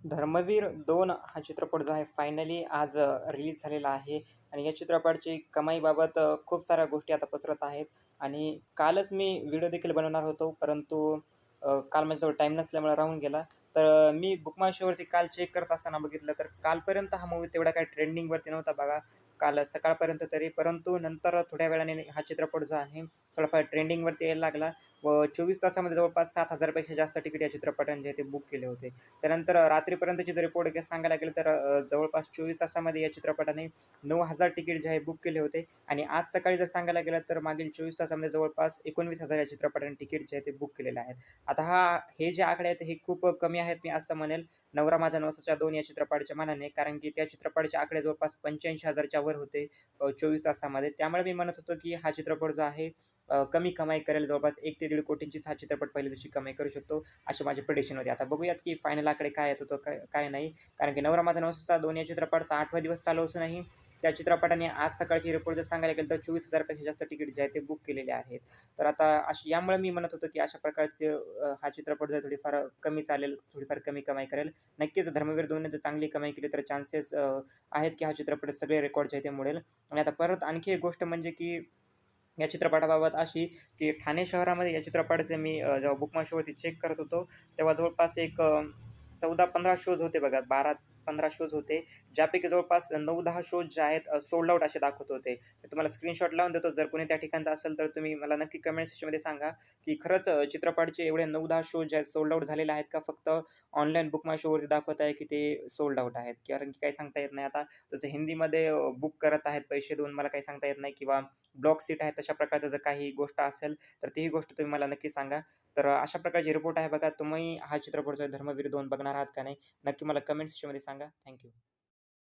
धर्मवीर दोन हा चित्रपट जो आहे फायनली आज रिलीज झालेला आहे. आणि या चित्रपटाची कमाईबाबत खूप साऱ्या गोष्टी आता पसरत आहेत. आणि कालच मी व्हिडिओ देखील बनवणार होतो परंतु काल माझ्याजवळ टाईम नसल्यामुळे राहून गेला. तर मी बुकमाय शोवरती काल चेक करत असताना बघितलं तर कालपर्यंत हा मूवी तेवढा काही ट्रेंडिंगवरती नव्हता बघा. काल सकाळपर्यंत तरी परंतु नंतर थोड्या वेळाने हा चित्रपट जो आहे थोडाफार ट्रेंडिंगवरती यायला लागला व चोवीस तासामध्ये जवळपास सात हजारपेक्षा जास्त तिकीट या चित्रपटांचे आहे ते बुक केले होते. त्यानंतर रात्रीपर्यंतचे जर रिपोर्ट सांगायला गेलं तर जवळपास चोवीस तासामध्ये या चित्रपटाने नऊ हजार तिकीट जे आहे बुक केले होते. आणि आज सकाळी जर सांगायला गेलं तर मागील चोवीस तासामध्ये जवळपास एकोणवीस हजार या चित्रपटाने तिकीट जे आहे ते बुक केलेले आहेत. आता हा हे जे आकडे आहेत हे खूप कमी आहेत मी असं म्हणेल. नवरा माझा नवसाच्या दोन या चित्रपटाच्या मानाने कारण की त्या चित्रपटाचे आकडे जवळपास पंच्याऐंशी हजारच्या वर होते चोवीस तासामध्ये. त्यामुळे मी म्हणत होतो की हा चित्रपट जो आहे कमी कमाई करेल. जवळपास एक ते दीड कोटींचीच हा चित्रपट पहिल्या दिवशी कमाई करू शकतो असे माझे प्रिडिक्शन होते. आता बघूयात की फायनल आकडे काय येत होतं काय काय नाही. कारण की नवरा माझा नवसाचा दोन या चित्रपटाचा आठवा दिवस चालू असूनही त्या चित्रपटाने आज सकाळची रिपोर्ट जर सांगायला गेलं तर चोवीस हजारपेक्षा जास्त तिकीट जे आहे ते बुक केलेले आहेत. तर आता अशी यामुळे मी म्हणत होतो की अशा प्रकारचे हा चित्रपट जर थोडीफार कमी चालेल थोडीफार कमी कमाई करेल. नक्कीच धर्मवीर दोनने जर चांगली कमाई केली तर चान्सेस आहेत की हा चित्रपट सगळे रेकॉर्ड जे आहे ते मोडेल. आणि आता परत आणखी एक गोष्ट म्हणजे की या चित्रपटाबाबत अशी की ठाणे शहरामध्ये या चित्रपटाचे मी जेव्हा बुकमाशोवरती चेक करत होतो तेव्हा जवळपास एक चौदा पंधरा शोज होते बघा बारा पंधरा शोज होते ज्यापैकी जवळपास नऊ दहा शोज जे आहेत सोल्ड आउट असे दाखवत होते. तुम्हाला स्क्रीनशॉट लावून देतो. जर कोणी त्या ठिकाणचा असेल तर तुम्ही मला नक्की कमेंट सेक्शनमध्ये सांगा की खरंच चित्रपटचे एवढे नऊ दहा शोज जे आहेत सोल्ड आउट झालेले आहेत का? फक्त ऑनलाईन बुक माय शोवरती दाखवत आहे की ते सोल्ड आउट आहेत? कारण की काही सांगता येत नाही आता. जसं हिंदीमध्ये बुक करत आहेत पैसे देऊन मला काही सांगता येत नाही किंवा ब्लॉक सीट आहे तशा प्रकारचं जर काही गोष्ट असेल तर तीही गोष्ट तुम्ही मला नक्की सांगा. तर अशा प्रकारची रिपोर्ट आहे बघा. तुम्ही हा चित्रपट जो आहे धर्मवीर दोन बघणार आहात का नाही? नक्की मला कमेंट सेक्शनमध्ये सांगा. பண்ணுங்கள் தேங்க்யூ